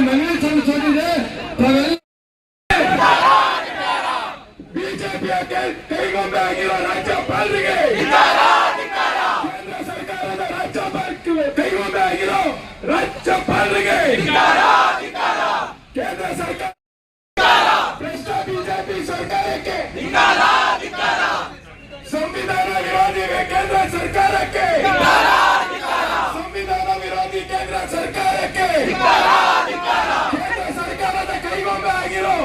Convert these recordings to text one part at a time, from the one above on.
ಮನವಿ ಸಲ್ಲಿಸೋದಿದೆ ತಾವೆಲ್ಲ ಕೇಂದ್ರ ಸರ್ಕಾರದ ರಾಜ್ಯಪಾಲ ಕೈಗೊಂಬೆ ಆಗಿರೋ ರಾಜ್ಯಪಾಲರಿಗೆ, ಕೇಂದ್ರ ಸರ್ಕಾರ ಬಿಜೆಪಿ ಸರ್ಕಾರಕ್ಕೆ, ಸಂವಿಧಾನ ವಿರೋಧಿ ಕೇಂದ್ರ ಸರ್ಕಾರಕ್ಕೆ ಸಂವಿಧಾನ ವಿರೋಧಿ ಕೇಂದ್ರ ಸರ್ಕಾರಕ್ಕೆ ಕೇಂದ್ರ ಸರ್ಕಾರದ ಕೈಗೊಂಬೆ ಆಗಿರೋ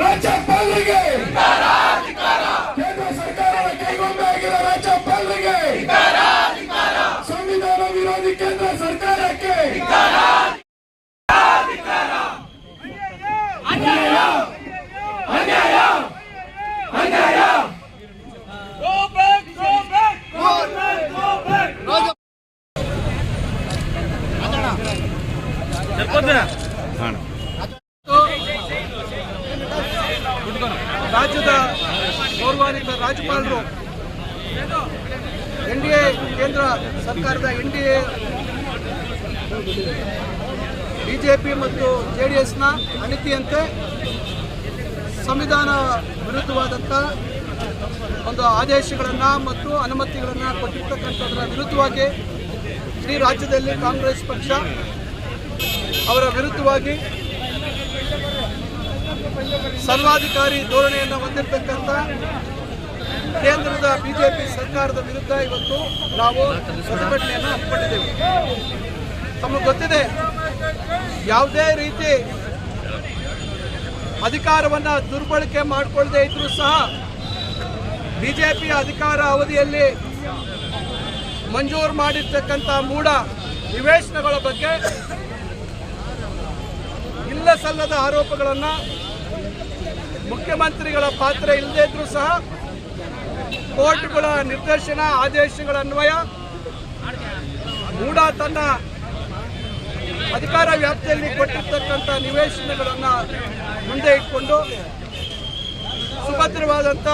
ರಾಜ್ಯಪಾಲರಿಗೆ ಕೇಂದ್ರ ಸರ್ಕಾರದ ಕೈಗೊಂಬೆ ಆಗಿರೋ ರಾಜ್ಯಪಾಲರಿಗೆ ರಾಜ್ಯದ ಗೌರವಾನ್ವಿತ ರಾಜ್ಯಪಾಲರು, ಎನ್ ಡಿ ಎ ಕೇಂದ್ರ ಸರ್ಕಾರದ ಎನ್ ಡಿ ಎ ಬಿಜೆಪಿ ಮತ್ತು ಜೆ ಡಿ ಎಸ್ನ ಅನಿತಿಯಂತೆ ಸಂವಿಧಾನ ವಿರುದ್ಧವಾದಂಥ ಒಂದು ಆದೇಶಗಳನ್ನು ಮತ್ತು ಅನುಮತಿಗಳನ್ನು ಕೊಟ್ಟಿರ್ತಕ್ಕಂಥದ್ರ ವಿರುದ್ಧವಾಗಿ ಇಡೀ ರಾಜ್ಯದಲ್ಲಿ ಕಾಂಗ್ರೆಸ್ ಪಕ್ಷ ಅವರ ವಿರುದ್ಧವಾಗಿ ಸರ್ವಾಧಿಕಾರಿ ಧೋರಣೆಯನ್ನು ಹೊಂದಿರತಕ್ಕಂಥ ಕೇಂದ್ರದ ಬಿಜೆಪಿ ಸರ್ಕಾರದ ವಿರುದ್ಧ ಇವತ್ತು ನಾವು ಪ್ರತಿಭಟನೆಯನ್ನು ಹಮ್ಮಿಕೊಂಡಿದ್ದೇವೆ. ತಮಗೆ ಗೊತ್ತಿದೆ, ಯಾವುದೇ ರೀತಿ ಅಧಿಕಾರವನ್ನ ದುರ್ಬಳಕೆ ಮಾಡಿಕೊಳ್ಳದೆ ಇದ್ರೂ ಸಹ ಬಿಜೆಪಿ ಅಧಿಕಾರ ಅವಧಿಯಲ್ಲಿ ಮಂಜೂರು ಮಾಡಿರ್ತಕ್ಕಂಥ ಮೂಢ ನಿವೇಶನಗಳ ಬಗ್ಗೆ ಇಲ್ಲ ಸಲ್ಲದ ಆರೋಪಗಳನ್ನು ಮುಖ್ಯಮಂತ್ರಿಗಳ ಪಾತ್ರ ಇಲ್ಲದೇ ಇದ್ರೂ ಸಹ ಕೋರ್ಟ್ಗಳ ನಿರ್ದೇಶನ ಆದೇಶಗಳ ಅನ್ವಯ ಮೂಡ ತನ್ನ ಅಧಿಕಾರ ವ್ಯಾಪ್ತಿಯಲ್ಲಿ ಕೊಟ್ಟಿರ್ತಕ್ಕಂಥ ನಿವೇಶನಗಳನ್ನು ಮುಂದೆ ಇಟ್ಕೊಂಡು ಸುಭದ್ರವಾದಂಥ,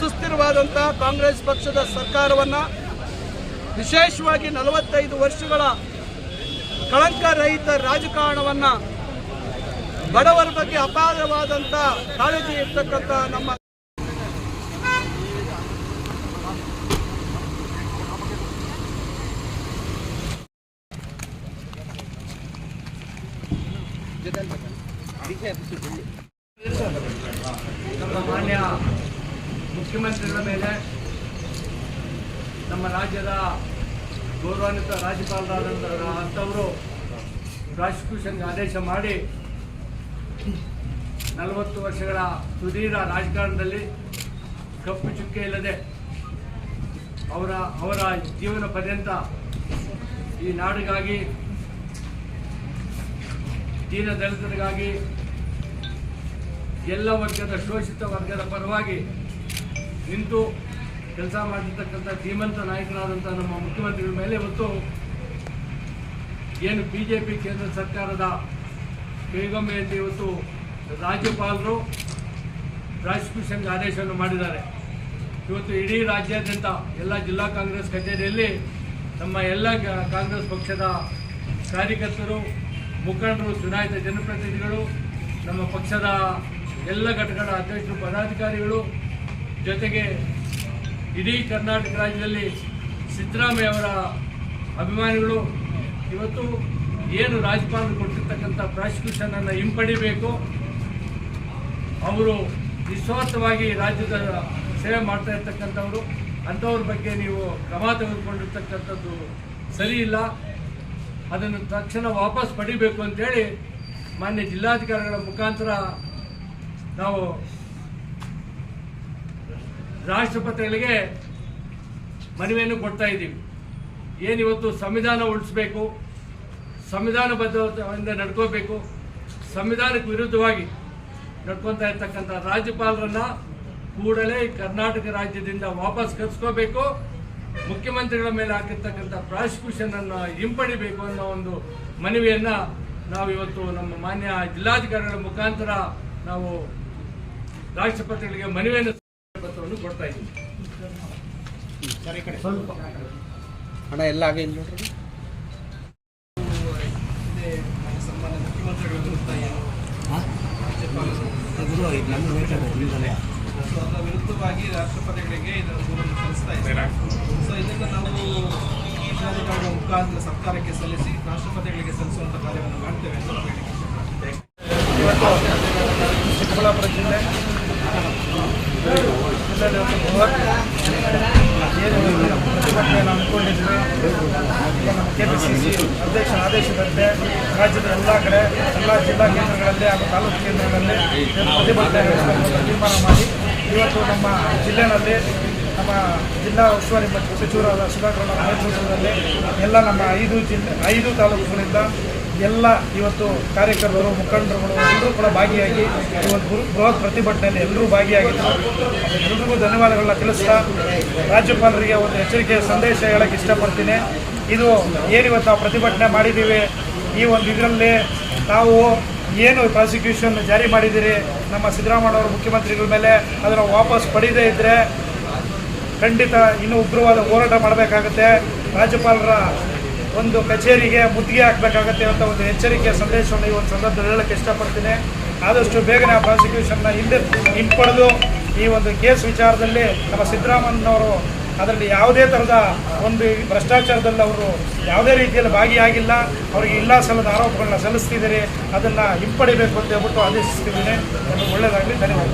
ಸುಸ್ಥಿರವಾದಂಥ ಕಾಂಗ್ರೆಸ್ ಪಕ್ಷದ ಸರ್ಕಾರವನ್ನು ವಿಶೇಷವಾಗಿ ನಲವತ್ತೈದು ವರ್ಷಗಳ ಕಳಂಕರಹಿತ ರಾಜಕಾರಣವನ್ನು ಬಡವರ ಬಗ್ಗೆ ಅಪಾರವಾದಂಥ ಕಾಳಜಿ ಇರ್ತಕ್ಕಂಥ ನಮ್ಮ ನಮ್ಮ ಮಾನ್ಯ ಮುಖ್ಯಮಂತ್ರಿಗಳ ಮೇಲೆ ನಮ್ಮ ರಾಜ್ಯದ ಗೌರವಾನ್ವಿತ ರಾಜ್ಯಪಾಲರಾದಂಥ ಅಂಥವರು ಪ್ರಾಸಿಕ್ಯೂಷನ್ಗೆ ಆದೇಶ ಮಾಡಿ ನಲವತ್ತು ವರ್ಷಗಳ ಸುದೀರ್ಘ ರಾಜಕಾರಣದಲ್ಲಿ ಕಪ್ಪು ಚುಕ್ಕೆ ಇಲ್ಲದೆ ಅವರ ಅವರ ಜೀವನ ಪರ್ಯಂತ ಈ ನಾಡಿಗಾಗಿ, ದೀನ ದಲಿತರಿಗಾಗಿ, ಎಲ್ಲ ವರ್ಗದ ಶೋಷಿತ ವರ್ಗದ ಪರವಾಗಿ ನಿಂತು ಕೆಲಸ ಮಾಡಿರ್ತಕ್ಕಂಥ ಧೀಮಂತ ನಾಯಕರಾದಂಥ ನಮ್ಮ ಮುಖ್ಯಮಂತ್ರಿಗಳ ಮೇಲೆ ಮತ್ತು ಏನು ಬಿ ಜೆ ಪಿ ಕೇಂದ್ರ ಸರ್ಕಾರದ ಕೈಗೊಂಬೆಯಲ್ಲಿ ಇವತ್ತು ರಾಜ್ಯಪಾಲರು ಪ್ರಾಸಿಕ್ಯೂಷನ್ಗೆ ಆದೇಶವನ್ನು ಮಾಡಿದ್ದಾರೆ. ಇವತ್ತು ಇಡೀ ರಾಜ್ಯಾದ್ಯಂತ ಎಲ್ಲ ಜಿಲ್ಲಾ ಕಾಂಗ್ರೆಸ್ ಕಚೇರಿಯಲ್ಲಿ ನಮ್ಮ ಎಲ್ಲ ಕಾಂಗ್ರೆಸ್ ಪಕ್ಷದ ಕಾರ್ಯಕರ್ತರು, ಮುಖಂಡರು, ಚುನಾಯಿತ ಜನಪ್ರತಿನಿಧಿಗಳು, ನಮ್ಮ ಪಕ್ಷದ ಎಲ್ಲ ಘಟಕಗಳ ಅಧ್ಯಕ್ಷರು, ಪದಾಧಿಕಾರಿಗಳು ಜೊತೆಗೆ ಇಡೀ ಕರ್ನಾಟಕ ರಾಜ್ಯದಲ್ಲಿ ಸಿದ್ದರಾಮಯ್ಯ ಅವರ ಅಭಿಮಾನಿಗಳು, ಇವತ್ತು ಏನು ರಾಜ್ಯಪಾಲರು ಕೊಟ್ಟಿರ್ತಕ್ಕಂಥ ಪ್ರಾಸಿಕ್ಯೂಷನನ್ನು ಹಿಂಪಡಿಬೇಕು ಅವರು ನಿಸ್ವಾರ್ಥವಾಗಿ ರಾಜ್ಯದ ಸೇವೆ ಮಾಡ್ತಾ ಇರ್ತಕ್ಕಂಥವ್ರು, ಅಂಥವ್ರ ಬಗ್ಗೆ ನೀವು ಕ್ರಮ ತೆಗೆದುಕೊಂಡಿರ್ತಕ್ಕಂಥದ್ದು ಸರಿ ಇಲ್ಲ. ಅದನ್ನು ತಕ್ಷಣ ವಾಪಸ್ ಪಡಿಬೇಕು ಅಂತೇಳಿ ಮಾನ್ಯ ಜಿಲ್ಲಾಧಿಕಾರಿಗಳ ಮುಖಾಂತರ ನಾವು ರಾಷ್ಟ್ರಪತಿಗಳಿಗೆ ಮನವಿಯನ್ನು ಕೊಡ್ತಾ ಇದ್ದೀವಿ. ಏನಿವತ್ತು ಸಂವಿಧಾನ ಉಳಿಸ್ಬೇಕು? ಸಂವಿಧಾನಬದ್ಧತೆಯಿಂದ ನಡ್ಕೋಬೇಕು ಸಂವಿಧಾನಕ್ಕೆ ವಿರುದ್ಧವಾಗಿ ನಡ್ಕೊತಾ ಇರ್ತಕ್ಕಂಥ ರಾಜ್ಯಪಾಲರನ್ನ ಕೂಡಲೇ ಕರ್ನಾಟಕ ರಾಜ್ಯದಿಂದ ವಾಪಸ್ ಕರ್ಸ್ಕೋಬೇಕು. ಮುಖ್ಯಮಂತ್ರಿಗಳ ಮೇಲೆ ಹಾಕಿರ್ತಕ್ಕಂಥ ಪ್ರಾಸಿಕ್ಯೂಷನ್ ಅನ್ನು ಹಿಂಪಡಿಬೇಕು ಅನ್ನೋ ಒಂದು ಮನವಿಯನ್ನ ನಾವು ಇವತ್ತು ನಮ್ಮ ಮಾನ್ಯ ಜಿಲ್ಲಾಧಿಕಾರಿಗಳ ಮುಖಾಂತರ ನಾವು ರಾಷ್ಟ್ರಪತಿಗಳಿಗೆ ಮನವಿಯನ್ನು ಪತ್ರವನ್ನು ಕೊಡ್ತಾ ಇದ್ದೀವಿ. ಹಣ ಎಲ್ಲ ಆಗಿ ನೋಡ್ರಿ ಇದೆ, ಸೊ ಅದರ ವಿರುದ್ಧವಾಗಿ ರಾಷ್ಟ್ರಪತಿಗಳಿಗೆ ಇದರ ದೂರನ್ನು ಸಲ್ಲಿಸ್ತಾ ಇದ್ದಾರೆ. ಸೊ ಇದನ್ನು ನಾವು ಜಿಲ್ಲಾಧಿಕಾರಿಗಳ ಮುಖಾಂತರ ಸರ್ಕಾರಕ್ಕೆ ಸಲ್ಲಿಸಿ ರಾಷ್ಟ್ರಪತಿಗಳಿಗೆ ಸಲ್ಲಿಸುವಂಥ ಕಾರ್ಯವನ್ನು ಮಾಡ್ತೇವೆ ಅಂತ ನಾವು ಹೇಳಿಕೆ ಚಿಕ್ಕಬಳ್ಳಾಪುರ ಜಿಲ್ಲೆ. ಈಗ ನಮ್ಮ ಕೆ ಪಿ ಸಿ ಸಿ ಅಧ್ಯಕ್ಷ ಆದೇಶದಂತೆ ರಾಜ್ಯದ ಎಲ್ಲ ಕಡೆ ಎಲ್ಲ ಜಿಲ್ಲಾ ಕೇಂದ್ರಗಳಲ್ಲಿ ಹಾಗೂ ತಾಲೂಕು ಕೇಂದ್ರಗಳಲ್ಲಿ ಪ್ರತಿಭಟನೆ ತೀರ್ಮಾನ ಮಾಡಿ ಇವತ್ತು ನಮ್ಮ ಜಿಲ್ಲೆಯಲ್ಲಿ ನಮ್ಮ ಜಿಲ್ಲಾ ಉಸ್ತುವಾರಿ ಮತ್ತು ಸಚಿವರಾದ ಸುಧಾಕರ್ ನೇತೃತ್ವದಲ್ಲಿ ಎಲ್ಲ ನಮ್ಮ ಐದು ಜಿಲ್ಲೆ, ಐದು ತಾಲೂಕುಗಳಿಂದ ಎಲ್ಲ ಇವತ್ತು ಕಾರ್ಯಕರ್ತರು, ಮುಖಂಡರುಗಳು ಎಲ್ಲರೂ ಕೂಡ ಭಾಗಿಯಾಗಿ ಇವತ್ತು ಬೃಹತ್ ಪ್ರತಿಭಟನೆಯಲ್ಲಿ ಎಲ್ಲರೂ ಭಾಗಿಯಾಗಿದ್ದರು ಎಲ್ರಿಗೂ ಧನ್ಯವಾದಗಳನ್ನ ತಿಳಿಸ್ತಾ ರಾಜ್ಯಪಾಲರಿಗೆ ಒಂದು ಎಚ್ಚರಿಕೆಯ ಸಂದೇಶ ಹೇಳಕ್ಕೆ ಇಷ್ಟಪಡ್ತೀನಿ. ಇದು ಏನಿವತ್ತು ನಾವು ಪ್ರತಿಭಟನೆ ಮಾಡಿದ್ದೀವಿ, ಈ ಒಂದು ಇದರಲ್ಲಿ ನಾವು ಏನು ಪ್ರಾಸಿಕ್ಯೂಷನ್ ಜಾರಿ ಮಾಡಿದ್ದೀರಿ, ನಮ್ಮ ಸಿದ್ದರಾಮಯ್ಯ ಮುಖ್ಯಮಂತ್ರಿಗಳ ಮೇಲೆ ಅದನ್ನು ವಾಪಸ್ ಪಡೆಯದೇ ಇದ್ದರೆ ಖಂಡಿತ ಇನ್ನೂ ಉಗ್ರವಾದ ಹೋರಾಟ ಮಾಡಬೇಕಾಗುತ್ತೆ. ರಾಜ್ಯಪಾಲರ ಒಂದು ಕಚೇರಿಗೆ ಮುತ್ತಿಗೆ ಹಾಕಬೇಕಾಗತ್ತೆ ಅಂತ ಒಂದು ಎಚ್ಚರಿಕೆಯ ಸಂದೇಶವನ್ನು ಈ ಒಂದು ಸಂದರ್ಭದಲ್ಲಿ ಹೇಳಕ್ಕೆ ಇಷ್ಟಪಡ್ತೀನಿ. ಆದಷ್ಟು ಬೇಗನೆ ಆ ಪ್ರಾಸಿಕ್ಯೂಷನ್ನ ಹಿಂದೆ ಹಿಂಪಡೆದು ಈ ಒಂದು ಕೇಸ್ ವಿಚಾರದಲ್ಲಿ ನಮ್ಮ ಸಿದ್ದರಾಮಯ್ಯನವರು ಅದರಲ್ಲಿ ಯಾವುದೇ ಥರದ ಒಂದು ಭ್ರಷ್ಟಾಚಾರದಲ್ಲಿ ಅವರು ಯಾವುದೇ ರೀತಿಯಲ್ಲಿ ಭಾಗಿಯಾಗಿಲ್ಲ. ಅವರಿಗೆ ಇಲ್ಲ ಸಲ್ಲದ ಆರೋಪಗಳನ್ನ ಸಲ್ಲಿಸ್ತಿದ್ದೀರಿ. ಅದನ್ನು ಹಿಂಪಡಿಬೇಕು ಅಂತ ಹೇಳ್ಬಿಟ್ಟು ಆದೇಶಿಸ್ತಿದ್ದೀನಿ. ಒಳ್ಳೆಯದಾಗಲಿ. ಧನ್ಯವಾದ